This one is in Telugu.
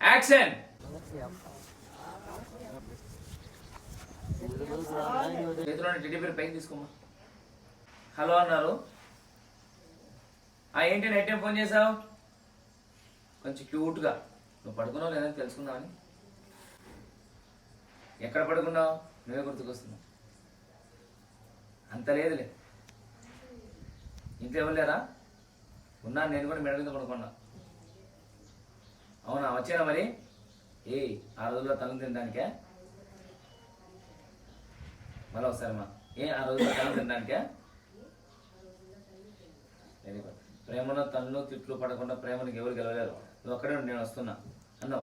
యాక్షన్. చేతిలో టిడ్డీ పేరు పైకి తీసుకోమా? హలో అన్నారు. ఆ ఏంటి నైట్ టైం ఫోన్ చేసావు కొంచెం క్యూట్గా నువ్వు పడుకున్నావు లేదని తెలుసుకుందామని. ఎక్కడ పడుకున్నావు? నువ్వే గుర్తుకొస్తున్నావు. అంత లేదులే. ఇంట్లో ఎవరు లేరా? ఉన్నాను నేను కూడా మెడ మీద పడుకున్నా. అవునా వచ్చానా మరి? ఏ ఆ రోజుల్లో తలం తినడానికే? మళ్ళీ ఒకసారి మా ఏ ఆ రోజుల్లో తలం తినడానికే? వెరీ గుడ్ ప్రేమను తన్ను తిట్లు పడకుండా ప్రేమను ఎవరు గెలవలేరు. నువ్వు అక్కడే నేను వస్తున్నా.